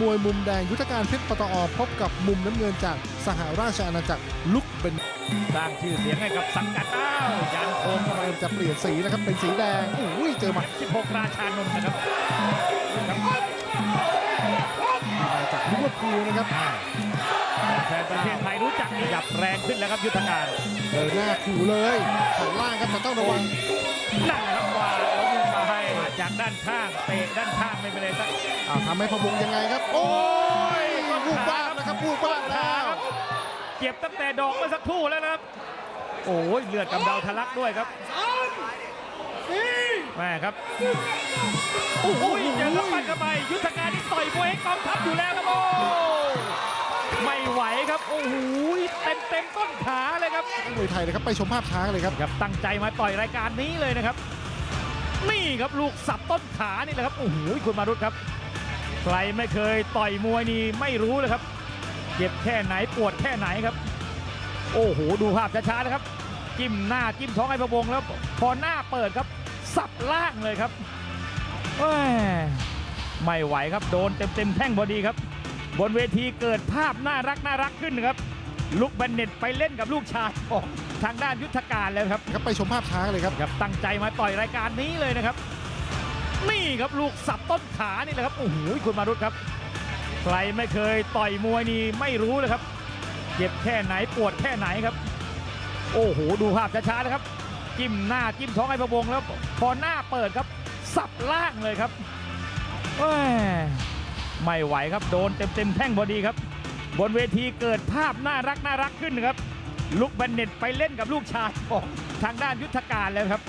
มวยมุมแดงยุทธการเพชรปตอพบกับมุมน้ำเงินจากสหราชอาณาจักรลุกเป็นสร้างชื่อเสียงให้กับสังกัดอ้าวยันโคงเข้าไปเริ่มจะเปลี่ยนสีนะครับเป็นสีแดงอุ้ยเจอหมัด16ราชานนท์นะครับมาจากลิเวอร์พูลนะครับแฟนประเทศไทยรู้จักนี่ยับแรงขึ้นแล้วครับยุทธการเดินหน้าขู่เลยหันล่างครับแต่ต้องระวังนั่น ด้านข้างเตะด้านข้างไม่เป็นไรครับอ่าทำให้พะวงยังไงครับ โอ้ยวูบวาบนะครับวูบวาบแล้วเจ็บตั้งแต่ดอกเมื่อสักครู่แล้วนะครับ โอ้ยเลือดกำเดาทะลักด้วยครับแม่ครับโอ้ยเจอกับปั้นเข้าไปยุทธการที่ต่อยมวยให้กองทัพอยู่แล้วครับโอ้ไม่ไหวครับโอ้โหเต็มเต็มๆต้นขาเลยครับมวยไทยนะครับไปชมภาพช้าเลยครับครับตั้งใจมาต่อยรายการนี้เลยนะครับ นี่ครับลูกสับต้นขานี่แหละครับโอ้โหคุณมารุตครับ ใครไม่เคยต่อยมวยนี่ไม่รู้เลยครับเจ็บแค่ไหนปวดแค่ไหนครับ โอ้โหดูภาพช้าๆนะครับ จิ้มหน้าจิ้มท้องไอ้พะวงแล้วพอหน้าเปิดครับ สับล่างเลยครับไม่ไหวครับโดนเต็มๆแท่งพอดีครับ บนเวทีเกิดภาพน่ารักน่ารักขึ้นครับ ลุกแบนเน็ตไปเล่นกับลูกชายของทางด้านยุทธการแล้วครับครับไปชมภาพช้าเลยครับครับตั้งใจมาต่อยรายการนี้เลยนะครับ นี่ครับลูกสับต้นขานี่แหละครับโอ้โหคุณมารุตครับ ใครไม่เคยต่อยมวยนี่ไม่รู้เลยครับเจ็บแค่ไหนปวดแค่ไหนครับ โอ้โหดูภาพช้าๆนะครับ จิ้มหน้าจิ้มท้องไอ้พะวงแล้วพอหน้าเปิดครับ สับล่างเลยครับแหม่ไม่ไหวครับโดนเต็มๆแท่งพอดีครับ บนเวทีเกิดภาพน่ารักน่ารักขึ้นครับ ลูกเบนเน็ตไปเล่นกับลูกชายของทางด้านยุทธการแล้วครับ